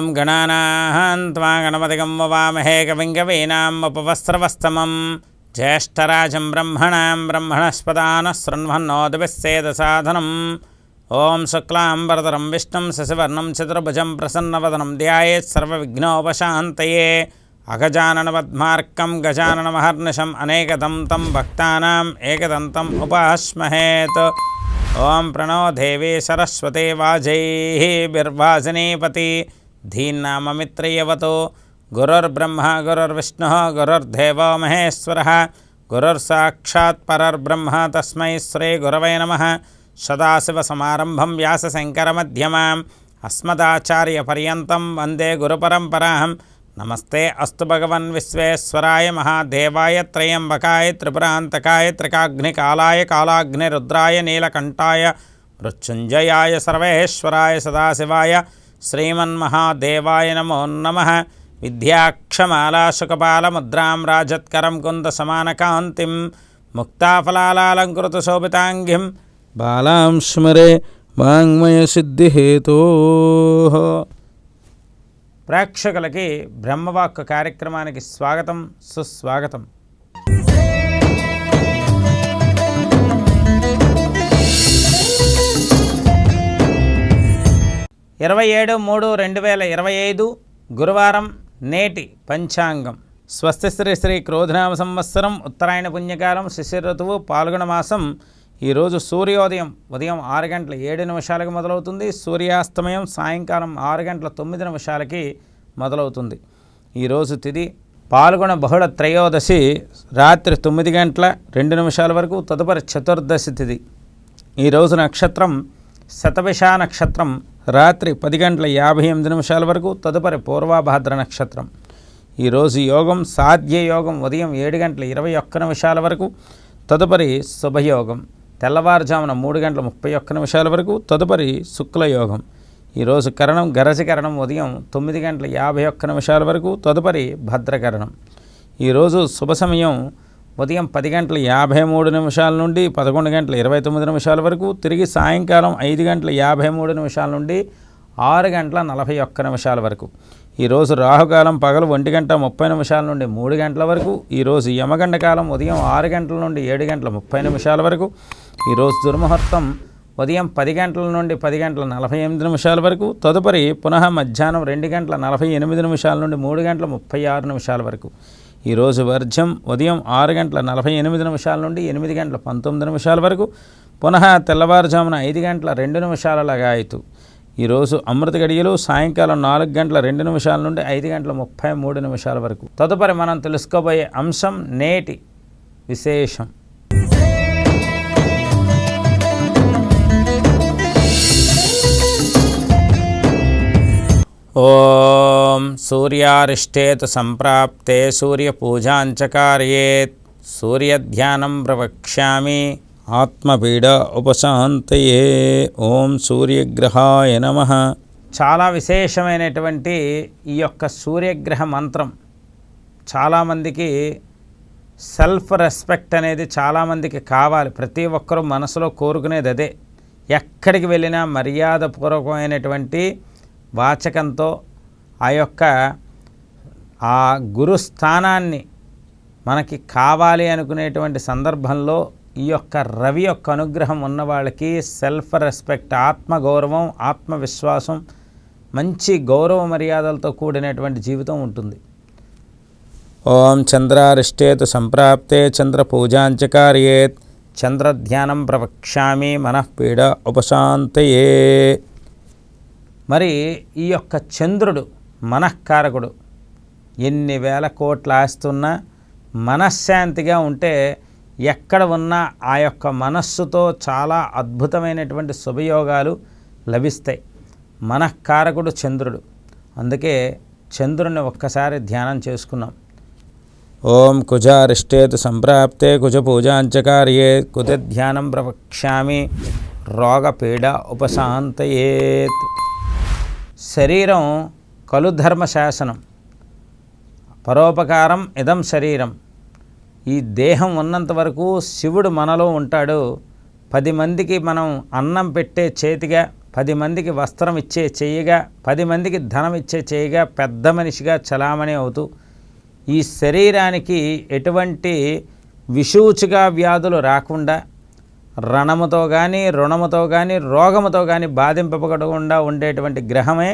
ఓం గణానాహం త్వా గణపతిగం వవామహే కవిం కవీనాం ఉపవస్త్రవస్తమం. జ్యేష్ఠరాజం బ్రహ్మణాం బ్రహ్మణస్పదాన శృణ్వన్నోదవిస్సేదసాధనం ఓం శుక్లాంబరధరం విష్ణుం శశివర్ణం చతుర్భుజం ప్రసన్నవదనం ధ్యాయేత్ సర్వవిఘ్నోపశాంతయే. అగజాననపద్మార్కం గజాననమహర్నిశం అనేకదం తం భక్తానాం ఏకదంతం ఉపాస్మహేత్. ఓం ప్రణో దేవీ సరస్వతే వాజైర్వాజినీపతి ధీన్నామమిత్రయవతో గురుర్బ్రహ్మ గురుర్విష్ణు గురుర్దేవో మహేశ్వర గురుర్సాక్షాత్ పరర్బ్రహ్మ తస్మై శ్రీ గురవై నమ సదాశివసమారంభం వ్యాసశంకరమధ్యమాం అస్మదాచార్యపర్యంతం వందే గురుపరంపరాం నమస్తే అస్తు భగవన్ విశ్వేశ్వరాయ మహాదేవాయ త్రయంబకాయ త్రిపురాంతకాయ త్రికాగ్నికాలాయ కాలాగ్నిరుద్రాయ నీలకంఠాయ మృత్యుంజయాయ సర్వేశ్వరాయ సదాశివాయ శ్రీమన్మహాదేవాయ నమో నమ. విద్యాక్షమాలాశుకపాలముద్రాం రాజత్కరం కుందసమానకాంతిం ముక్తాఫలాలంకృతశోభితాంగిం బాలాం స్మరే వాంగ్మయసిద్ధిహేతో ప్రేక్షకులకి బ్రహ్మవాక్కు కార్యక్రమానికి స్వాగతం సుస్వాగతం. ఇరవై ఏడు మూడు రెండు వేల ఇరవై ఐదు గురువారం నేటి పంచాంగం. స్వస్తి శ్రీ శ్రీ క్రోధనామ సంవత్సరం ఉత్తరాయణ పుణ్యకాలం శిశిర ఋతువు పాల్గొన మాసం ఈరోజు సూర్యోదయం ఉదయం ఆరు గంటల ఏడు నిమిషాలకు మొదలవుతుంది. సూర్యాస్తమయం సాయంకాలం ఆరు గంటల తొమ్మిది నిమిషాలకి మొదలవుతుంది. ఈరోజు తిది పాల్గొన బహుళ త్రయోదశి రాత్రి తొమ్మిది గంటల రెండు నిమిషాల వరకు తదుపరి చతుర్దశి తిది. ఈరోజు నక్షత్రం శతభిష నక్షత్రం రాత్రి పది గంటల యాభై ఎనిమిది నిమిషాల వరకు తదుపరి పూర్వాభాద్ర నక్షత్రం. ఈరోజు యోగం సాధ్య యోగం ఉదయం ఏడు గంటల ఇరవై ఒక్క నిమిషాల వరకు తదుపరి శుభయోగం తెల్లవారుజామున మూడు గంటల ముప్పై ఒక్క నిమిషాల వరకు తదుపరి శుక్లయోగం. ఈరోజు కరణం గరజకరణం ఉదయం తొమ్మిది గంటల యాభై ఒక్క నిమిషాల వరకు తదుపరి భద్రకరణం. ఈరోజు శుభ సమయం ఉదయం పది గంటల యాభై మూడు నిమిషాల నుండి పదకొండు గంటల ఇరవై తొమ్మిది నిమిషాల వరకు తిరిగి సాయంకాలం ఐదు గంటల యాభై మూడు నిమిషాల నుండి ఆరు గంటల నలభై ఒక్క నిమిషాల వరకు. ఈరోజు రాహుకాలం పగలు ఒంటి గంట ముప్పై నిమిషాల నుండి మూడు గంటల వరకు ఈరోజు యమగండ కాలం ఉదయం ఆరు గంటల నుండి ఏడు గంటల ముప్పై నిమిషాల వరకు ఈరోజు దుర్ముహూర్తం ఉదయం పది గంటల నుండి పది గంటల నలభై ఎనిమిది నిమిషాల వరకు తదుపరి పునః మధ్యాహ్నం రెండు గంటల నలభై ఎనిమిది నిమిషాల నుండి మూడు గంటల ముప్పై ఆరు నిమిషాల వరకు. ఈరోజు వర్జం ఉదయం ఆరు గంటల నలభై ఎనిమిది నిమిషాల నుండి ఎనిమిది గంటల పంతొమ్మిది నిమిషాల వరకు. పునః తెల్లవారుజామున ఐదు గంటల రెండు నిమిషాల లగాయతు ఈరోజు అమృత గడియలు సాయంకాలం నాలుగు గంటల రెండు నిమిషాల నుండి ఐదు గంటల ముప్పై మూడు నిమిషాల వరకు. తదుపరి మనం తెలుసుకోబోయే అంశం నేటి విశేషం. ఓ సూర్యారిష్టేతు సంప్రాప్తే సూర్యపూజాంచకార్యేత్. సూర్యధ్యానం ప్రవక్ష్యామి ఆత్మపీడ ఉపశాంతయే. ఓం సూర్యగ్రహాయ నమ. చాలా విశేషమైనటువంటి ఈ యొక్క సూర్యగ్రహ మంత్రం. చాలామందికి సెల్ఫ్ రెస్పెక్ట్ అనేది చాలామందికి కావాలి. ప్రతి ఒక్కరూ మనసులో కోరుకునేది అదే. ఎక్కడికి వెళ్ళినా మర్యాదపూర్వకమైనటువంటి వాచకంతో ఆ యొక్క ఆ గురు స్థానాన్ని మనకి కావాలి అనుకునేటువంటి సందర్భంలో ఈ యొక్క రవి యొక్క అనుగ్రహం ఉన్న వాళ్ళకి సెల్ఫ్ రెస్పెక్ట్ ఆత్మగౌరవం ఆత్మవిశ్వాసం మంచి గౌరవ మర్యాదలతో కూడినటువంటి జీవితం ఉంటుంది. ఓం చంద్రారిష్టేతు సంప్రాప్తే చంద్ర పూజాంచకార్యేత్ చంద్రధ్యానం ప్రవక్ష్యామి మనఃపీడ ఉపశాంతయే. మరి ఈ యొక్క చంద్రుడు మనఃకారకుడు. ఎన్ని వేల కోట్లు ఆస్తున్నా మనశ్శాంతిగా ఉంటే ఎక్కడ ఉన్నా ఆ యొక్క మనస్సుతో చాలా అద్భుతమైనటువంటి శుభయోగాలు లభిస్తాయి. మనఃకారకుడు చంద్రుడు. అందుకే చంద్రుని ఒక్కసారి ధ్యానం చేసుకున్నాం. ఓం కుజారిష్టేతు సంప్రాప్తే కుజ పూజాంచకార్యే కుజ ధ్యానం ప్రవక్ష్యామి రోగపీడ ఉపశాంతయేత్. శరీరం కలుధర్మ శాసనం పరోపకారం ఇదం శరీరం. ఈ దేహం ఉన్నంత వరకు శివుడు మనలో ఉంటాడు. పది మందికి మనం అన్నం పెట్టే చేతిగా పది మందికి వస్త్రం ఇచ్చే చెయ్యిగా పది మందికి ధనం ఇచ్చే చెయ్యిగా పెద్ద మనిషిగా చలామణి అవుతూ ఈ శరీరానికి ఎటువంటి విషూచిగా వ్యాధులు రాకుండా రణముతో కానీ రుణముతో కానీ రోగముతో కానీ బాధింపకుండా ఉండేటువంటి గ్రహమే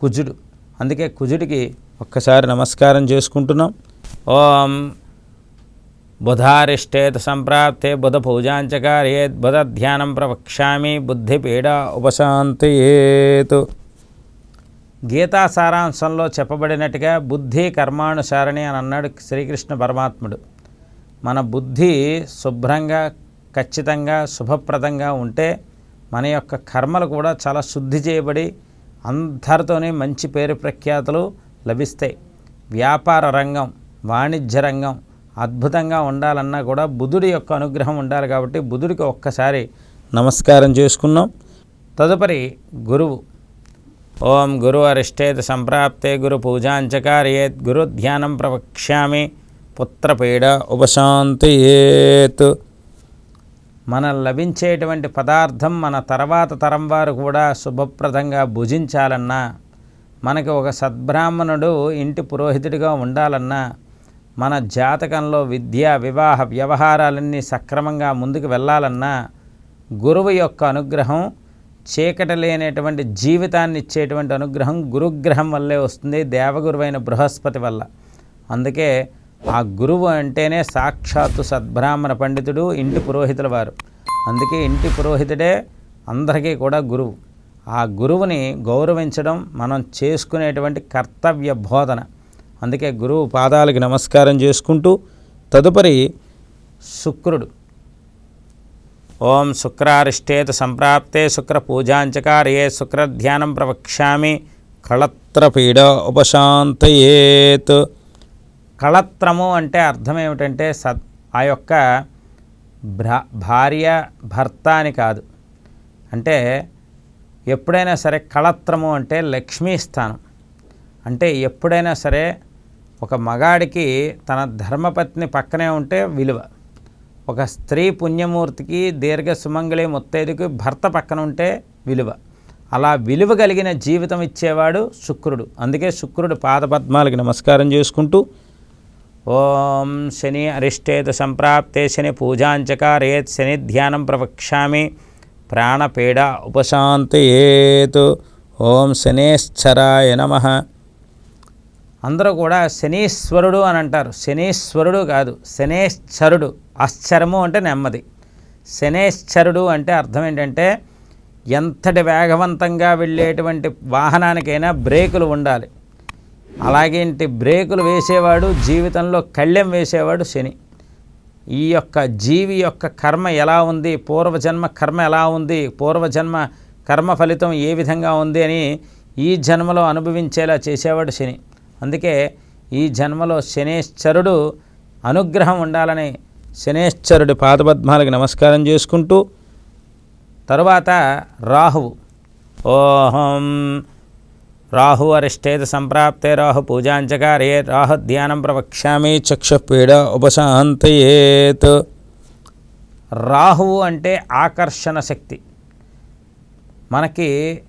కుజుడు. అందుకే కుజుడికి ఒక్కసారి నమస్కారం చేసుకుంటున్నాం. ఓం బుధారిష్టేత సంప్రాప్తే బుధ పూజాంచకార్యేత్ బుధ ధ్యానం ప్రవక్ష్యామి బుద్ధిపీడ ఉపశాంతయేతు. గీతా సారాంశంలో చెప్పబడినట్టుగా బుద్ధి కర్మానుసారణి అని అన్నాడు శ్రీకృష్ణ పరమాత్ముడు. మన బుద్ధి శుభ్రంగా ఖచ్చితంగా శుభప్రదంగా ఉంటే మన యొక్క కర్మలు కూడా చాలా శుద్ధి చేయబడి అందరితోనే మంచి పేరు ప్రఖ్యాతులు లభిస్తాయి. వ్యాపార రంగం వాణిజ్య రంగం అద్భుతంగా ఉండాలన్నా కూడా బుధుడి యొక్క అనుగ్రహం ఉండాలి కాబట్టి బుధుడికి ఒక్కసారి నమస్కారం చేసుకున్నాం. తదుపరి గురువు. ఓం గురు అరిష్టేత సంప్రాప్తే గురు పూజాంచకార్యేత్ గురు ధ్యానం ప్రవక్ష్యామి పుత్రపీడ ఉపశాంతయేతు. మన లభించేటువంటి పదార్థం మన తర్వాత తరం వారు కూడా శుభప్రదంగా భుజించాలన్నా మనకి ఒక సద్బ్రాహ్మణుడు ఇంటి పురోహితుడిగా ఉండాలన్నా మన జాతకంలో విద్య వివాహ వ్యవహారాలన్నీ సక్రమంగా ముందుకు వెళ్ళాలన్నా గురువు యొక్క అనుగ్రహం చీకట లేనటువంటి జీవితాన్ని ఇచ్చేటువంటి అనుగ్రహం గురుగ్రహం వల్లే వస్తుంది దేవగురువైన బృహస్పతి వల్ల. అందుకే ఆ గురువు అంటేనే సాక్షాత్తు సద్బ్రాహ్మణ పండితుడు ఇంటి పురోహితుల వారు. అందుకే ఇంటి పురోహితుడే అందరికీ కూడా గురువు. ఆ గురువుని గౌరవించడం మనం చేసుకునేటువంటి కర్తవ్య బోధన. అందుకే గురువు పాదాలకి నమస్కారం చేసుకుంటూ తదుపరి శుక్రుడు. ఓం శుక్రారిష్టేత్ సంప్రాప్తే శుక్ర పూజాంచకార్యే శుక్రధ్యానం ప్రవక్ష్యామి. కళత్రపీడ ఉపశాంతయేత్. కళత్రము అంటే అర్థం ఏమిటంటే సద్ ఆ యొక్క భ్రా భార్య భర్త అని కాదు. అంటే ఎప్పుడైనా సరే కళత్రము అంటే లక్ష్మీ స్థానం. అంటే ఎప్పుడైనా సరే ఒక మగాడికి తన ధర్మపత్ని పక్కనే ఉంటే విలువ. ఒక స్త్రీ పుణ్యమూర్తికి దీర్ఘ సుమంగళి ముత్తైదుకి భర్త పక్కన ఉంటే విలువ. అలా విలువ కలిగిన జీవితం ఇచ్చేవాడు శుక్రుడు. అందుకే శుక్రుడు పాదపద్మాలకి నమస్కారం చేసుకుంటూ ఓం శని అరిష్టేతు సంప్రాప్తే శని పూజాంచకారేత్ శని ధ్యానం ప్రవక్ష్యామి. ప్రాణపీడ ఉపశాంతయేత్. ఓం శనేశ్చరాయ నమ. అందరూ కూడా శనీశ్వరుడు అని అంటారు. శనీశ్వరుడు కాదు శనేశ్చరుడు. ఆశ్చర్యము అంటే నెమ్మది. శనేశ్చరుడు అంటే అర్థం ఏంటంటే ఎంతటి వేగవంతంగా వెళ్ళేటువంటి వాహనానికైనా బ్రేకులు ఉండాలి. అలాగేంటి? బ్రేకులు వేసేవాడు జీవితంలో కళ్ళెం వేసేవాడు శని. ఈ యొక్క జీవి యొక్క కర్మ ఎలా ఉంది? పూర్వజన్మ కర్మ ఎలా ఉంది? పూర్వజన్మ కర్మ ఫలితం ఏ విధంగా ఉంది అని ఈ జన్మలో అనుభవించేలా చేసేవాడు శని. అందుకే ఈ జన్మలో శనేశ్వరుడు అనుగ్రహం ఉండాలని శనేశ్వరుడి పాదపద్మాలకు నమస్కారం చేసుకుంటూ తరువాత రాహువు. ఓహం. రాహు అరిష్టేత సంప్రాప్తే రాహు పూజాంచకార్యే రాహు ధ్యానం ప్రవక్ష్యామి చక్షుపీడ ఉపశాంతయేత్. రాహువు అంటే ఆకర్షణ శక్తి. మనకి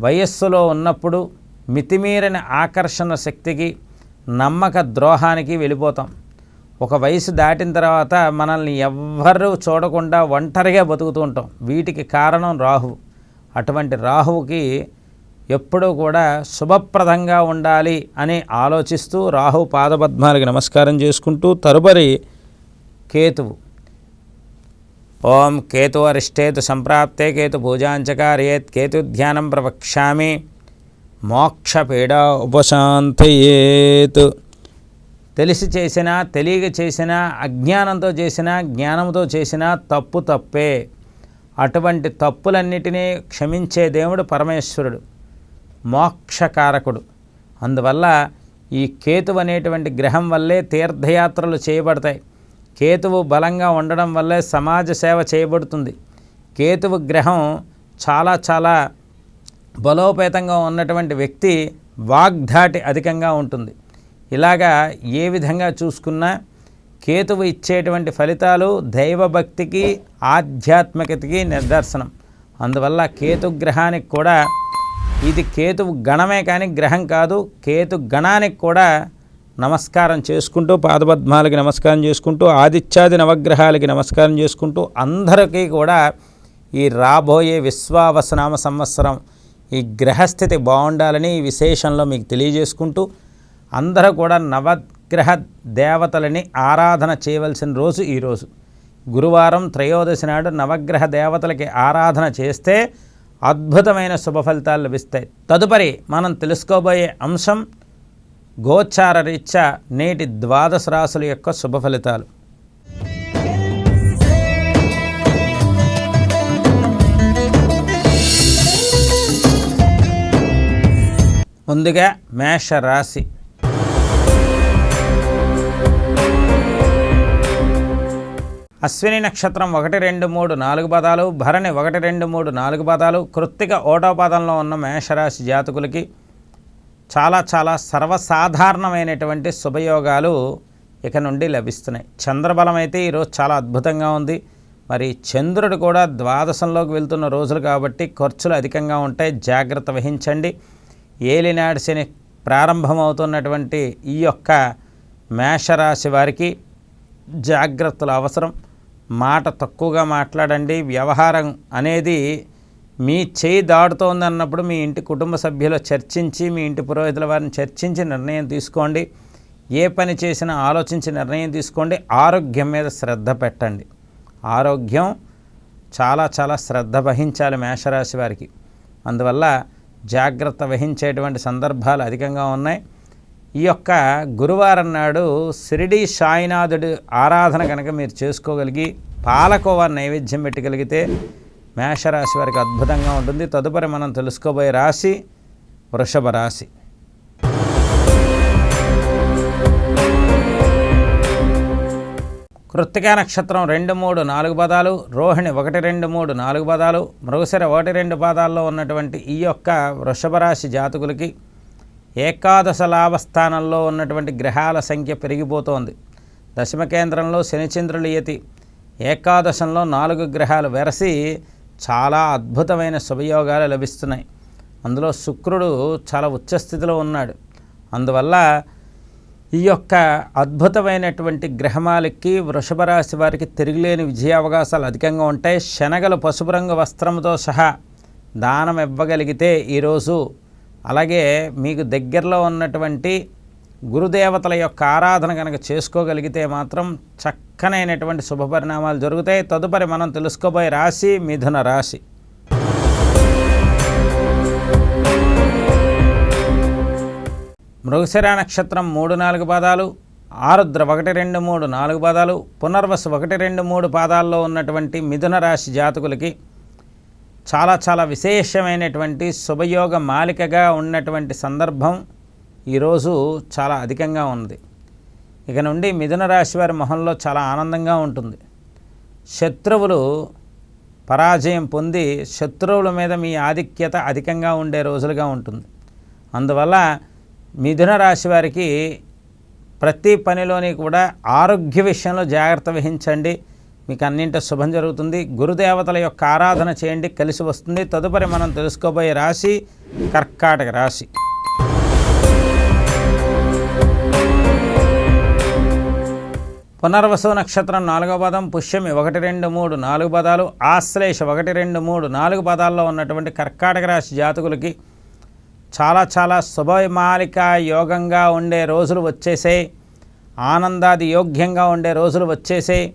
వయస్సులో ఉన్నప్పుడు మితిమీరిన ఆకర్షణ శక్తికి నమ్మక ద్రోహానికి వెళ్ళిపోతాం. ఒక వయసు దాటిన తర్వాత మనల్ని ఎవ్వరూ చూడకుండా ఒంటరిగా బతుకుతూ ఉంటాం. వీటికి కారణం రాహువు. అటువంటి రాహువుకి ఎప్పుడూ కూడా శుభప్రదంగా ఉండాలి అని ఆలోచిస్తూ రాహు పాదపద్మాలకి నమస్కారం చేసుకుంటూ తరుపరి కేతువు. ఓం కేతు అరిష్టేతు సంప్రాప్తే కేతు పూజాంచకార్యేత్ కేతు ధ్యానం ప్రవక్ష్యామి. మోక్షపీడ ఉపశాంతయేత్. తెలిసి చేసినా తెలియక చేసినా అజ్ఞానంతో చేసినా జ్ఞానంతో చేసినా తప్పు తప్పే. అటువంటి తప్పులన్నిటినీ క్షమించే దేవుడు పరమేశ్వరుడు. మోక్షకారకుడు. అందువల్ల ఈ కేతువు అనేటువంటి గ్రహం వల్లే తీర్థయాత్రలు చేయబడతాయి. కేతువు బలంగా ఉండడం వల్లే సమాజ సేవ చేయబడుతుంది. కేతువు గ్రహం చాలా చాలా బలోపేతంగా ఉన్నటువంటి వ్యక్తి వాగ్ధాటి అధికంగా ఉంటుంది. ఇలాగా ఏ విధంగా చూసుకున్నా కేతువు ఇచ్చేటువంటి ఫలితాలు దైవభక్తికి ఆధ్యాత్మికతకి నిదర్శనం. అందువల్ల కేతుగ్రహానికి కూడా ఇది కేతు గణమే కానీ గ్రహం కాదు. కేతు గణానికి కూడా నమస్కారం చేసుకుంటూ పాదపద్మాలకి నమస్కారం చేసుకుంటూ ఆదిత్యాది నవగ్రహాలకి నమస్కారం చేసుకుంటూ అందరికీ కూడా ఈ రాబోయే విశ్వావసనామ సంవత్సరం ఈ గ్రహస్థితి బాగుండాలని ఈ విశేషంలో మీకు తెలియజేసుకుంటూ అందరూ కూడా నవగ్రహ దేవతలని ఆరాధన చేయవలసిన రోజు ఈరోజు గురువారం త్రయోదశి నాడు నవగ్రహ దేవతలకి ఆరాధన చేస్తే అద్భుతమైన శుభ ఫలితాలు లభిస్తాయి. తదుపరి మనం తెలుసుకోబోయే అంశం గోచార రీత్యా నేటి ద్వాదశ రాశుల యొక్క శుభ ఫలితాలు ముందుగా మేష అశ్విని నక్షత్రం ఒకటి రెండు మూడు నాలుగు పదాలు భరణి ఒకటి రెండు మూడు నాలుగు పదాలు కృత్తిక ఓటో పదంలో ఉన్న మేషరాశి జాతకులకి చాలా చాలా సర్వసాధారణమైనటువంటి శుభయోగాలు ఇక నుండి లభిస్తున్నాయి. చంద్రబలం అయితే ఈరోజు చాలా అద్భుతంగా ఉంది. మరి చంద్రుడు కూడా ద్వాదశంలోకి వెళ్తున్న రోజులు కాబట్టి ఖర్చులు అధికంగా ఉంటాయి. జాగ్రత్త వహించండి. ఏలినాడు శని ప్రారంభమవుతున్నటువంటి ఈ యొక్క మేషరాశి వారికి జాగ్రత్తలు అవసరం. మాట తక్కువగా మాట్లాడండి వ్యవహారం అనేది మీ చేయి దాడుతోందన్నప్పుడు మీ ఇంటి కుటుంబ సభ్యులు చర్చించి మీ ఇంటి పురోహితుల వారిని చర్చించి నిర్ణయం తీసుకోండి. ఏ పని చేసినా ఆలోచించి నిర్ణయం తీసుకోండి. ఆరోగ్యం మీద శ్రద్ధ పెట్టండి. ఆరోగ్యం చాలా చాలా శ్రద్ధ వహించాలి మేషరాశి వారికి. అందువల్ల జాగ్రత్త వహించేటువంటి సందర్భాలు అధికంగా ఉన్నాయి. ఈ యొక్క గురువారం నాడు షిరిడి సాయినాథుడి ఆరాధన కనుక మీరు చేసుకోగలిగి పాలకోవ నైవేద్యం పెట్టగలిగితే మేషరాశి వారికి అద్భుతంగా ఉంటుంది. తదుపరి మనం తెలుసుకోబోయే రాశి వృషభ రాశి. కృత్తికా నక్షత్రం రెండు మూడు నాలుగు పదాలు రోహిణి ఒకటి రెండు మూడు నాలుగు పదాలు మృగశిర ఒకటి రెండు పాదాల్లో ఉన్నటువంటి ఈ యొక్క వృషభ రాశి జాతకులకి ఏకాదశ లాభస్థానంలో ఉన్నటువంటి గ్రహాల సంఖ్య పెరిగిపోతోంది. దశమ కేంద్రంలో శనిచంద్రులు యతి ఏకాదశంలో నాలుగు గ్రహాలు వెరసి చాలా అద్భుతమైన శుభయోగాలు లభిస్తున్నాయి. అందులో శుక్రుడు చాలా ఉచ్చస్థితిలో ఉన్నాడు. అందువల్ల ఈ యొక్క అద్భుతమైనటువంటి గ్రహమాలకి వృషభ రాశి వారికి తిరిగిలేని విజయ అవకాశాలు అధికంగా ఉంటాయి. శనగలు పసుపు రంగు వస్త్రంతో సహా దానం ఇవ్వగలిగితే ఈరోజు అలాగే మీకు దగ్గరలో ఉన్నటువంటి గురుదేవతల యొక్క ఆరాధన కనుక చేసుకోగలిగితే మాత్రం చక్కనైనటువంటి శుభ పరిణామాలు జరుగుతాయి. తదుపరి మనం తెలుసుకోబోయే రాశి మిథున రాశి. మృగశిర నక్షత్రం మూడు నాలుగు పాదాలు ఆరుద్ర ఒకటి రెండు మూడు నాలుగు పాదాలు పునర్వసు ఒకటి రెండు మూడు పాదాల్లో ఉన్నటువంటి మిథున రాశి జాతకులకి చాలా చాలా విశేషమైనటువంటి శుభయోగ మాలికగా ఉన్నటువంటి సందర్భం ఈరోజు చాలా అధికంగా ఉంది ఇక నుండి మిథున రాశి వారి మొహంలో చాలా ఆనందంగా ఉంటుంది. శత్రువులు పరాజయం పొంది శత్రువుల మీద మీ ఆధిక్యత అధికంగా ఉండే రోజులుగా ఉంటుంది. అందువల్ల మిథున రాశి వారికి ప్రతి పనిలోని కూడా ఆరోగ్య విషయంలో జాగ్రత్త వహించండి. మీకు అన్నింటి శుభం జరుగుతుంది. గురుదేవతల యొక్క ఆరాధన చేయండి కలిసి వస్తుంది. తదుపరి మనం తెలుసుకోబోయే రాశి కర్కాటక రాశి. పునర్వసు నక్షత్రం నాలుగో పదం పుష్యమి ఒకటి రెండు మూడు నాలుగు పదాలు ఆశ్లేష ఒకటి రెండు మూడు నాలుగు పదాల్లో ఉన్నటువంటి కర్కాటక రాశి జాతకులకి చాలా చాలా శుభమాలిక యోగంగా ఉండే రోజులు వచ్చేసాయి ఆనందాది యోగ్యంగా ఉండే రోజులు వచ్చేసాయి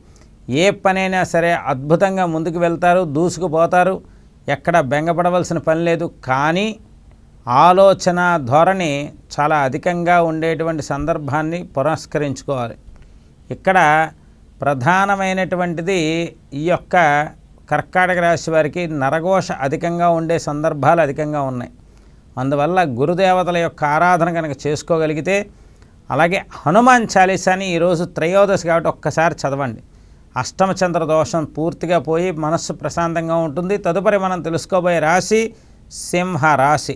ఏ పనైనా సరే అద్భుతంగా ముందుకు వెళ్తారు దూసుకుపోతారు. ఎక్కడ బెంగపడవలసిన పని లేదు. కానీ ఆలోచన ధోరణి చాలా అధికంగా ఉండేటువంటి సందర్భాన్ని పురస్కరించుకోవాలి. ఇక్కడ ప్రధానమైనటువంటిది ఈ యొక్క కర్కాటక రాశి వారికి నరఘోష అధికంగా ఉండే సందర్భాలు అధికంగా ఉన్నాయి. అందువల్ల గురుదేవతల యొక్క ఆరాధన కనుక చేసుకోగలిగితే అలాగే హనుమాన్ చాలీసాని ఈరోజు త్రయోదశి కాబట్టి ఒక్కసారి చదవండి. అష్టమచంద్ర దోషం పూర్తిగా పోయి మనస్సు ప్రశాంతంగా ఉంటుంది. తదుపరి మనం తెలుసుకోబోయే రాశి సింహ రాశి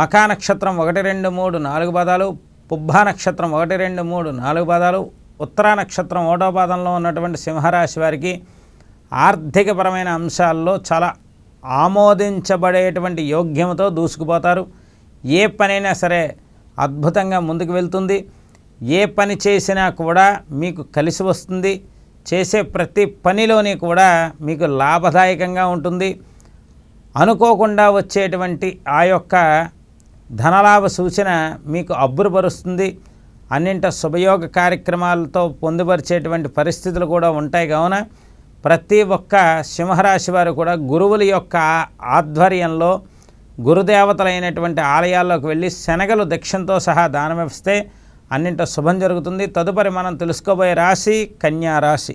మకా నక్షత్రం ఒకటి రెండు మూడు నాలుగు పాదాలు పుబ్బా నక్షత్రం ఒకటి రెండు మూడు నాలుగు పాదాలు ఉత్తరా నక్షత్రం ఓటో పాదంలో ఉన్నటువంటి సింహరాశి వారికి ఆర్థికపరమైన అంశాల్లో చాలా ఆమోదించబడేటువంటి యోగ్యమతో దూసుకుపోతారు. ఏ పనైనా సరే అద్భుతంగా ముందుకు వెళ్తుంది. ఏ పని చేసినా కూడా మీకు కలిసి వస్తుంది. చేసే ప్రతి పనిలోని కూడా మీకు లాభదాయకంగా ఉంటుంది. అనుకోకుండా వచ్చేటువంటి ఆ యొక్క ధనలాభ సూచన మీకు అబ్బురపరుస్తుంది. అన్నింట శుభయోగ కార్యక్రమాలతో పొందుపరిచేటువంటి పరిస్థితులు కూడా ఉంటాయి. కావున ప్రతి ఒక్క సింహరాశి వారు కూడా గురువుల యొక్క ఆధ్వర్యంలో గురుదేవతలైనటువంటి ఆలయాల్లోకి వెళ్ళి శనగలు దక్షిణతో సహా దానమిస్తే అన్నింట శుభం జరుగుతుంది. తదుపరి మనం తెలుసుకోబోయే రాశి కన్యా రాశి.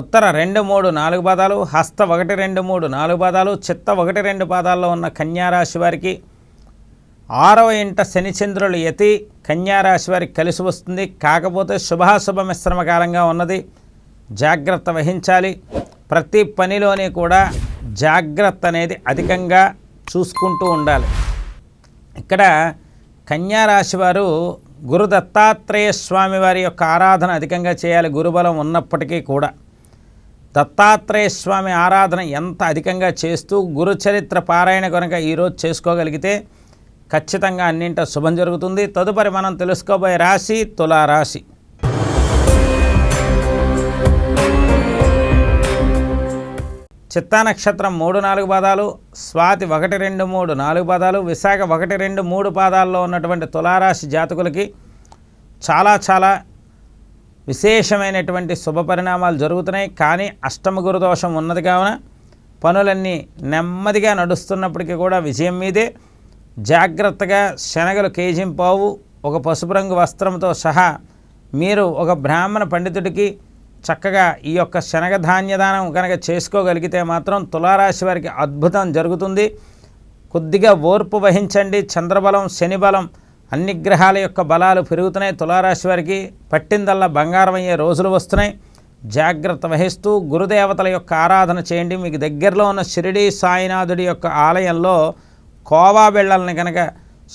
ఉత్తర రెండు మూడు నాలుగు పాదాలు హస్త ఒకటి రెండు మూడు నాలుగు పాదాలు చిత్త ఒకటి రెండు పాదాల్లో ఉన్న కన్యారాశి వారికి ఆరవ ఇంట శనిచంద్రులు యతి కన్యారాశి వారికి కలిసి వస్తుంది. కాకపోతే శుభాశుభ మిశ్రమ కాలంగా ఉన్నది. జాగ్రత్త వహించాలి. ప్రతి పనిలోనే కూడా జాగ్రత్త అనేది అధికంగా చూసుకుంటూ ఉండాలి. ఇక్కడ కన్యారాశి వారు గురు దత్తాత్రేయ స్వామి వారి యొక్క ఆరాధన అధికంగా చేయాలి. గురుబలం ఉన్నప్పటికీ కూడా దత్తాత్రేయ స్వామి ఆరాధన ఎంత అధికంగా చేస్తూ గురు చరిత్ర పారాయణ కనుక ఈరోజు చేసుకోగలిగితే ఖచ్చితంగా అన్నింట శుభం జరుగుతుంది. తదుపరి మనం తెలుసుకోబోయే రాశి తులారాశి. చిత్తా నక్షత్రం మూడు నాలుగు పాదాలు స్వాతి ఒకటి రెండు మూడు నాలుగు పాదాలు విశాఖ ఒకటి రెండు మూడు పాదాల్లో ఉన్నటువంటి తులారాశి జాతకులకి చాలా చాలా విశేషమైనటువంటి శుభ పరిణామాలు జరుగుతున్నాయి. కానీ అష్టమ గురుదోషం ఉన్నది కావున పనులన్నీ నెమ్మదిగా నడుస్తున్నప్పటికీ కూడా విజయం మీదే. జాగ్రత్తగా శనగలు కేజింపావు ఒక పసుపు రంగు వస్త్రంతో సహా మీరు ఒక బ్రాహ్మణ పండితుడికి చక్కగా ఈ యొక్క శనగ ధాన్యదానం కనుక చేసుకోగలిగితే మాత్రం తులారాశి వారికి అద్భుతం జరుగుతుంది. కొద్దిగా ఓర్పు వహించండి. చంద్రబలం శనిబలం అన్ని గ్రహాల యొక్క బలాలు పెరుగుతున్నాయి. తులారాశి వారికి పట్టిందల్లా బంగారం అయ్యే రోజులు వస్తున్నాయి. జాగ్రత్త వహిస్తూ గురుదేవతల యొక్క ఆరాధన చేయండి. మీకు దగ్గరలో ఉన్న షిరిడి సాయినాథుడి యొక్క ఆలయంలో కోవా బిళ్ళల్ని కనుక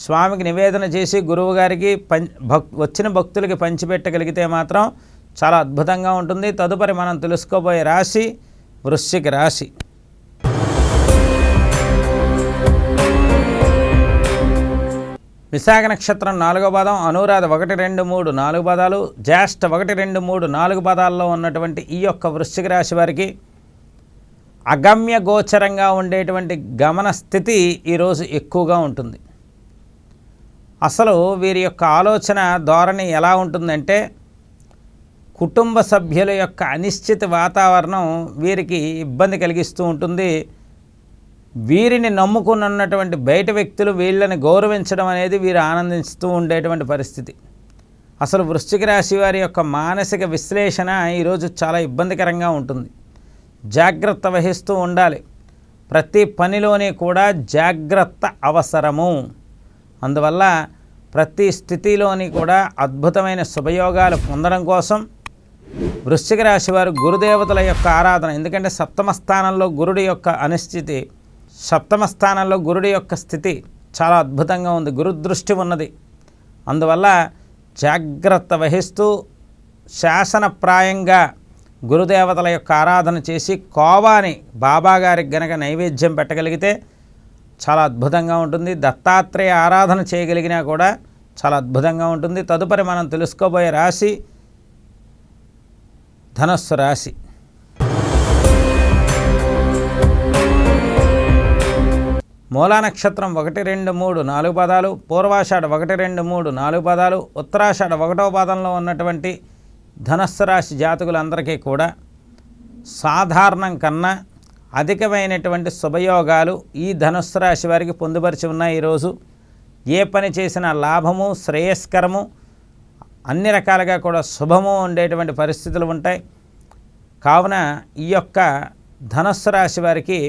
స్వామికి నివేదన చేసి గురువు గారికి పం భక్ వచ్చిన భక్తులకి పంచిపెట్టగలిగితే మాత్రం చాలా అద్భుతంగా ఉంటుంది. తదుపరి మనం తెలుసుకోబోయే రాశి వృశ్చిక రాశి. విశాఖ నక్షత్రం నాలుగో పాదం అనురాధ ఒకటి రెండు మూడు నాలుగు పదాలు జ్యేష్ఠ ఒకటి రెండు మూడు నాలుగు పదాల్లో ఉన్నటువంటి ఈ యొక్క వృశ్చిక రాశి వారికి అగమ్య గోచరంగా ఉండేటువంటి గమన స్థితి ఈరోజు ఎక్కువగా ఉంటుంది. అసలు వీరి యొక్క ఆలోచన ధోరణి ఎలా ఉంటుందంటే కుటుంబ సభ్యుల యొక్క అనిశ్చిత వాతావరణం వీరికి ఇబ్బంది కలిగిస్తూ ఉంటుంది. వీరిని నమ్ముకున్నటువంటి బయట వ్యక్తులు వీళ్ళని గౌరవించడం అనేది వీరు ఆనందిస్తూ ఉండేటువంటి పరిస్థితి. అసలు వృశ్చిక రాశి వారి యొక్క మానసిక విశ్లేషణ ఈరోజు చాలా ఇబ్బందికరంగా ఉంటుంది. జాగ్రత్త వహిస్తూ ఉండాలి. ప్రతి పనిలోని కూడా జాగ్రత్త అవసరము. అందువల్ల ప్రతి స్థితిలోని కూడా అద్భుతమైన శుభయోగాలు పొందడం కోసం వృశ్చిక రాశి వారు గురుదేవతల యొక్క ఆరాధన ఎందుకంటే సప్తమ స్థానంలో గురుడి యొక్క అనిశ్చితి సప్తమ స్థానంలో గురుడి యొక్క స్థితి చాలా అద్భుతంగా ఉంది. గురుదృష్టి ఉన్నది. అందువల్ల జాగ్రత్త వహిస్తూ శాసనప్రాయంగా గురుదేవతల యొక్క ఆరాధన చేసి కోవాని బాబా గారికి గనక నైవేద్యం పెట్టగలిగితే చాలా అద్భుతంగా ఉంటుంది. దత్తాత్రేయ ఆరాధన చేయగలిగినా కూడా చాలా అద్భుతంగా ఉంటుంది. తదుపరి మనం తెలుసుకోబోయే రాశి ధనస్సు రాశి. మూలా నక్షత్రం ఒకటి రెండు మూడు నాలుగు పదాలు పూర్వాషాఢ ఒకటి రెండు మూడు నాలుగు పదాలు ఉత్తరాషాఢ ఒకటో పాదంలో ఉన్నటువంటి ధనస్సు రాశి జాతకులందరికీ కూడా సాధారణం కన్నా అధికమైనటువంటి శుభయోగాలు ఈ ధనుస్సు రాశి వారికి పొందుపరిచి ఉన్నాయి ఈరోజు. ఏ పని చేసినా లాభము శ్రేయస్కరము అన్ని రకాలుగా కూడా శుభము ఉండేటువంటి పరిస్థితులు ఉంటాయి. కావున ఈ యొక్క ధనుస్సు రాశి వారికి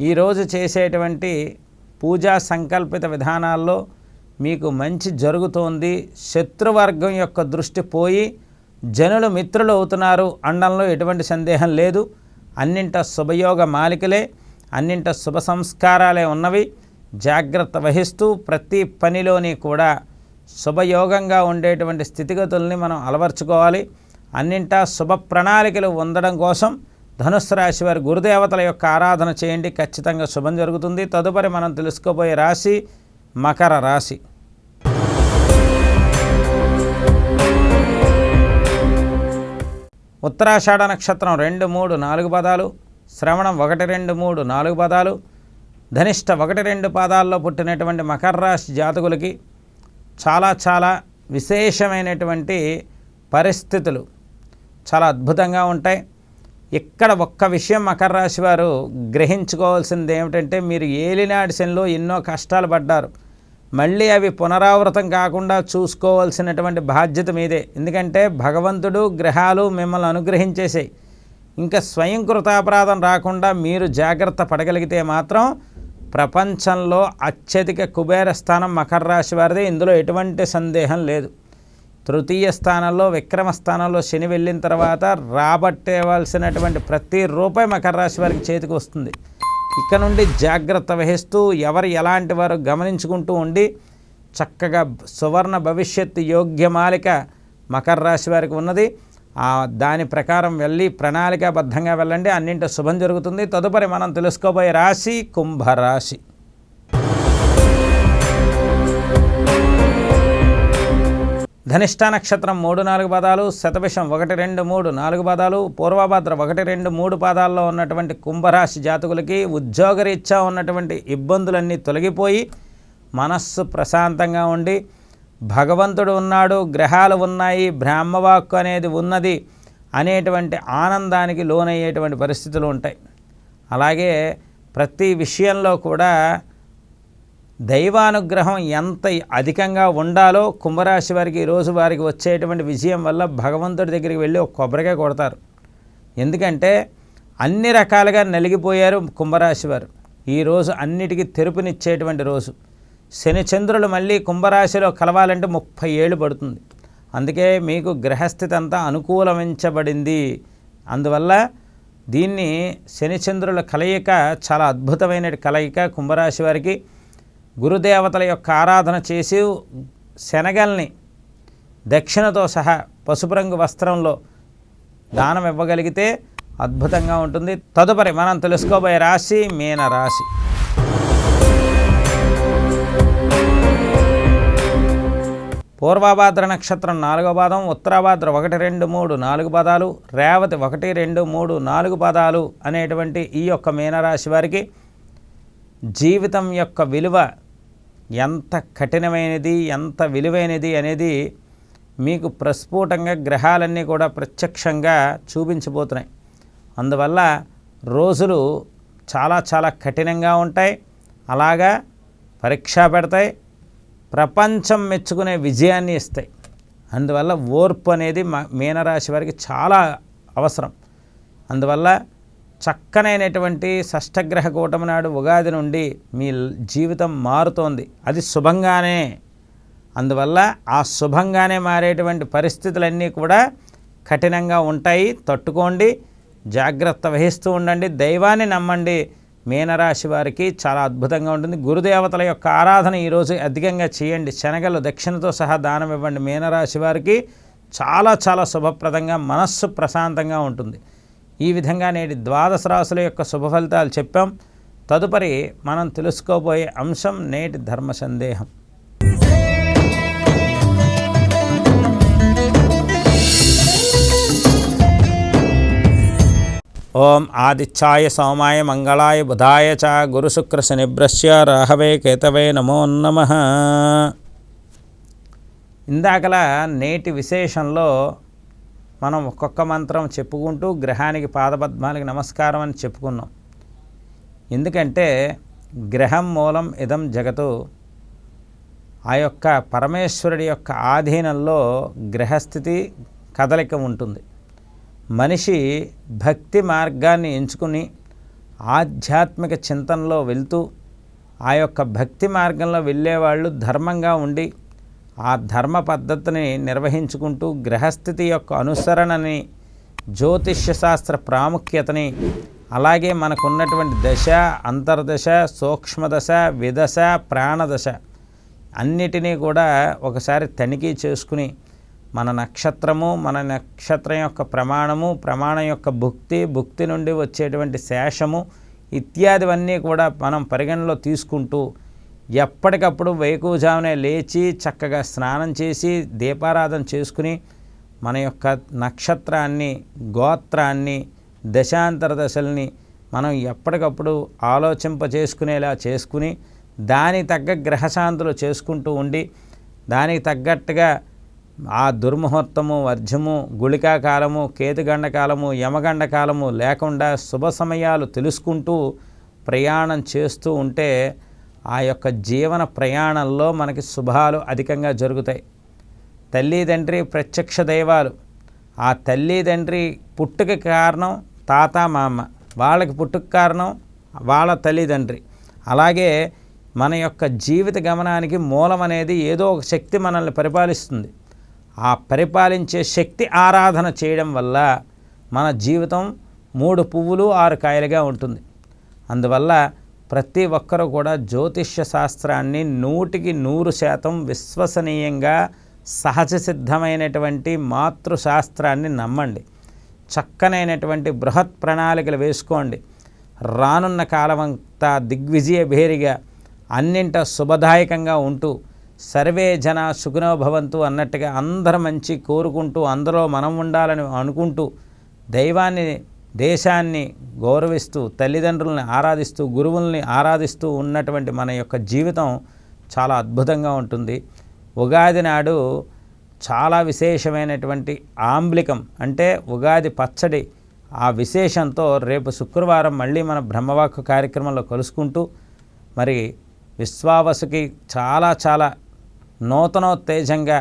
ఈరోజు చేసేటువంటి పూజా సంకల్పిత విధానాల్లో మీకు మంచి జరుగుతోంది. శత్రువర్గం యొక్క దృష్టి పోయి జనులు మిత్రులు అవుతున్నారు. అండంలో ఎటువంటి సందేహం లేదు. అన్నింట శుభయోగ మాలికలే అన్నింట శుభ సంస్కారాలే ఉన్నవి. జాగ్రత్త వహిస్తూ ప్రతి పనిలోని కూడా శుభయోగంగా ఉండేటువంటి స్థితిగతుల్ని మనం అలవర్చుకోవాలి. అన్నింటా శుభ ప్రణాళికలు ఉండడం కోసం ధనుస్సు రాశి వారి గురుదేవతల యొక్క ఆరాధన చేయండి. ఖచ్చితంగా శుభం జరుగుతుంది. తదుపరి మనం తెలుసుకోబోయే రాశి మకర రాశి. ఉత్తరాషాఢ నక్షత్రం రెండు మూడు నాలుగు పదాలు శ్రవణం ఒకటి రెండు మూడు నాలుగు పదాలు ధనిష్ట ఒకటి రెండు పాదాల్లో పుట్టినటువంటి మకర రాశి జాతకులకి చాలా చాలా విశేషమైనటువంటి పరిస్థితులు చాలా అద్భుతంగా ఉంటాయి. ఇక్కడ ఒక్క విషయం మకర రాశి వారు గ్రహించుకోవాల్సింది ఏమిటంటే మీరు ఏలినాటి శనిలో ఎన్నో కష్టాలు పడ్డారు. మళ్ళీ అవి పునరావృతం కాకుండా చూసుకోవాల్సినటువంటి బాధ్యత మీదే. ఎందుకంటే భగవంతుడు గ్రహాలు మిమ్మల్ని అనుగ్రహించేసాయి ఇంకా స్వయం కృతాపరాధం రాకుండా మీరు జాగ్రత్త పడగలిగితే మాత్రం ప్రపంచంలో అత్యధిక కుబేర స్థానం మకర రాశి వారిదే. ఇందులో ఎటువంటి సందేహం లేదు. తృతీయ స్థానంలో విక్రమ స్థానంలో శని వెళ్ళిన తర్వాత రాబట్టేవలసినటువంటి ప్రతి రూపాయి మకర రాశి వారికి చేతికి వస్తుంది. ఇక్కడ నుండి జాగ్రత్త వహిస్తూ ఎవరు ఎలాంటి వారు గమనించుకుంటూ ఉండి చక్కగా సువర్ణ భవిష్యత్తు యోగ్యమాలిక మకర రాశి వారికి ఉన్నది. దాని ప్రకారం వెళ్ళి ప్రణాళికాబద్ధంగా వెళ్ళండి. అన్నింటి శుభం జరుగుతుంది. తదుపరి మనం తెలుసుకోబోయే రాశి కుంభరాశి. ధనిష్ట నక్షత్రం మూడు నాలుగు పదాలు శతభిషం ఒకటి రెండు మూడు నాలుగు పదాలు పూర్వభద్ర ఒకటి రెండు మూడు పాదాల్లో ఉన్నటువంటి కుంభరాశి జాతకులకి ఉద్యోగరీత్యా ఉన్నటువంటి ఇబ్బందులన్నీ తొలగిపోయి మనస్సు ప్రశాంతంగా ఉండి భగవంతుడు ఉన్నాడు గ్రహాలు ఉన్నాయి బ్రహ్మవాక్కు అనేది ఉన్నది అనేటువంటి ఆనందానికి లోనయ్యేటువంటి పరిస్థితులు ఉంటాయి. అలాగే ప్రతి విషయంలో కూడా దైవానుగ్రహం ఎంత అధికంగా ఉండాలో కుంభరాశి వారికి ఈరోజు వారికి వచ్చేటువంటి విజయం వల్ల భగవంతుడి దగ్గరికి వెళ్ళి ఒక కొబ్బరికాయ కొడతారు. ఎందుకంటే అన్ని రకాలుగా నలిగిపోయారు కుంభరాశి వారు. ఈరోజు అన్నిటికీ తెరుపునిచ్చేటువంటి రోజు. శని చంద్రులు మళ్ళీ కుంభరాశిలో కలవాలంటే ముప్పై ఏళ్ళు పడుతుంది. అందుకే మీకు గ్రహస్థితి అంతా అనుకూలమించబడింది. అందువల్ల దీన్ని శనిచంద్రుల కలయిక చాలా అద్భుతమైన కలయిక కుంభరాశి వారికి గురుదేవతల యొక్క ఆరాధన చేసి శనగల్ని దక్షిణతో సహా పసుపు రంగు వస్త్రంలో దానం ఇవ్వగలిగితే అద్భుతంగా ఉంటుంది. తదుపరి మనం తెలుసుకోబోయే రాశి మీన రాశి. పూర్వభాద్ర నక్షత్రం నాలుగో పాదం ఉత్తరాభాద్ర ఒకటి రెండు మూడు నాలుగు పదాలు రేవతి ఒకటి రెండు మూడు నాలుగు పదాలు అనేటువంటి ఈ యొక్క మీనరాశి వారికి జీవితం యొక్క విలువ ఎంత కఠినమైనది ఎంత విలువైనది అనేది మీకు ప్రస్ఫుటంగా గ్రహాలన్నీ కూడా ప్రత్యక్షంగా చూపించబోతున్నాయి. అందువల్ల రోజులు చాలా చాలా కఠినంగా ఉంటాయి. అలాగా పరీక్ష పెడతాయి. ప్రపంచం మెచ్చుకునే విజయాన్ని ఇస్తాయి. అందువల్ల ఓర్పు అనేది మీనరాశి వారికి చాలా అవసరం. అందువల్ల చక్కనైనటువంటి షష్టగ్రహ కూటమి నాడు ఉగాది నుండి మీ జీవితం మారుతోంది. అది శుభంగానే. అందువల్ల ఆ శుభంగానే మారేటువంటి పరిస్థితులన్నీ కూడా కఠినంగా ఉంటాయి. తట్టుకోండి. జాగ్రత్త వహిస్తూ ఉండండి. దైవాన్ని నమ్మండి. మీనరాశి వారికి చాలా అద్భుతంగా ఉంటుంది. గురుదేవతల యొక్క ఆరాధన ఈరోజు అధికంగా చేయండి. శనగలు దక్షిణతో సహా దానం ఇవ్వండి. మీనరాశి వారికి చాలా చాలా శుభప్రదంగా మనస్సు ప్రశాంతంగా ఉంటుంది. ఈ విధంగా నేటి ద్వాదశ రాశుల యొక్క శుభ ఫలితాలు చెప్పాం. తదుపరి మనం తెలుసుకోబోయే అంశం నేటి ధర్మ సందేహం. ఓం ఆదిత్యాయ సోమాయ మంగళాయ బుధాయ చ గురుశుక్ర శనిభ్రశ్య రాహవే కేతవే నమో నమ. ఇందాకలా నేటి విశేషంలో మనం ఒక్కొక్క మంత్రం చెప్పుకుంటూ గ్రహానికి పాదపద్మాలకి నమస్కారం అని చెప్పుకున్నాం. ఎందుకంటే గ్రహం మూలం ఇదం జగతు. ఆ యొక్క పరమేశ్వరుడి యొక్క ఆధీనంలో గ్రహస్థితి కదలిక ఉంటుంది. మనిషి భక్తి మార్గాన్ని ఎంచుకుని ఆధ్యాత్మిక చింతనలో వెళ్తూ ఆ యొక్క భక్తి మార్గంలో వెళ్ళేవాళ్ళు ధర్మంగా ఉండి ఆ ధర్మ పద్ధతిని నిర్వహించుకుంటూ గ్రహస్థితి యొక్క అనుసరణని జ్యోతిష్య శాస్త్ర ప్రాముఖ్యతని అలాగే మనకున్నటువంటి దశ అంతర్దశ సూక్ష్మదశ విదశ ప్రాణదశ అన్నిటినీ కూడా ఒకసారి తనిఖీ చేసుకుని మన నక్షత్రము మన నక్షత్రం యొక్క ప్రమాణము ప్రమాణం యొక్క భుక్తి భుక్తి నుండి వచ్చేటువంటి శేషము ఇత్యాదివన్నీ కూడా మనం పరిగణలో తీసుకుంటూ ఎప్పటికప్పుడు వేకువజామునే లేచి చక్కగా స్నానం చేసి దీపారాధన చేసుకుని మన యొక్క నక్షత్రాన్ని గోత్రాన్ని దశాంతర దశల్ని మనం ఎప్పటికప్పుడు ఆలోచింప చేసుకునేలా చేసుకుని దానికి తగ్గ గ్రహశాంతులు చేసుకుంటూ ఉండి దానికి తగ్గట్టుగా ఆ దుర్ముహూర్తము వర్జము గుళికాకాలము కాలము యమగండకాలము లేకుండా శుభ సమయాలు తెలుసుకుంటూ ప్రయాణం చేస్తూ ఉంటే ఆ యొక్క జీవన ప్రయాణంలో మనకి శుభాలు అధికంగా జరుగుతాయి. తల్లి తండ్రి ప్రత్యక్ష దైవాలు. ఆ తల్లి తండ్రి పుట్టుక కారణం తాత మామ. వాళ్ళకి పుట్టుక కారణం వాళ్ళ తల్లిదండ్రి. అలాగే మన యొక్క జీవిత గమనానికి మూలం అనేది ఏదో ఒక శక్తి మనల్ని పరిపాలిస్తుంది. ఆ పరిపాలించే శక్తి ఆరాధన చేయడం వల్ల మన జీవితం మూడు పువ్వులు ఆరు కాయలుగా ఉంటుంది. అందువల్ల ప్రతి ఒక్కరూ కూడా జ్యోతిష్య శాస్త్రాన్ని నూటికి నూరు శాతం విశ్వసనీయంగా సహజ సిద్ధమైనటువంటి మాతృశాస్త్రాన్ని నమ్మండి. చక్కనైనటువంటి బృహత్ ప్రణాళికలు వేసుకోండి. రానున్న కాలమంతా దిగ్విజయ భేరిగా అన్నింట శుభదాయకంగా ఉంటూ సర్వే జన సుఖనో భవంతు అన్నట్టుగా అందరు మంచి కోరుకుంటూ అందరూ మనం ఉండాలని అనుకుంటూ దైవాన్ని దేశాన్ని గౌరవిస్తూ తల్లిదండ్రుల్ని ఆరాధిస్తూ గురువుల్ని ఆరాధిస్తూ ఉన్నటువంటి మన యొక్క జీవితం చాలా అద్భుతంగా ఉంటుంది. ఉగాది నాడు చాలా విశేషమైనటువంటి ఆంబ్లికం అంటే ఉగాది పచ్చడి ఆ విశేషంతో రేపు శుక్రవారం మళ్ళీ మన బ్రహ్మవాక్కు కార్యక్రమంలో కలుసుకుంటూ మరి విశ్వావసుకి చాలా చాలా నూతనోత్తేజంగా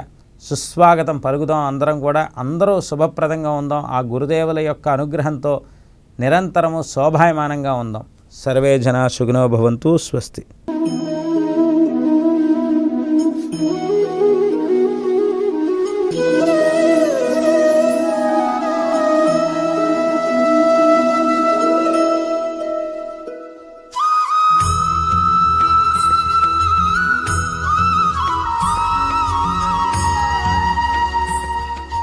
సుస్వాగతం పలుకుదాం అందరం కూడా. అందరూ శుభప్రదంగా ఉందాం. ఆ గురుదేవుల యొక్క అనుగ్రహంతో నిరంతరము శోభాయమానంగా ఉందాం. సర్వే జనా సుఖినో భవంతు స్వస్తి.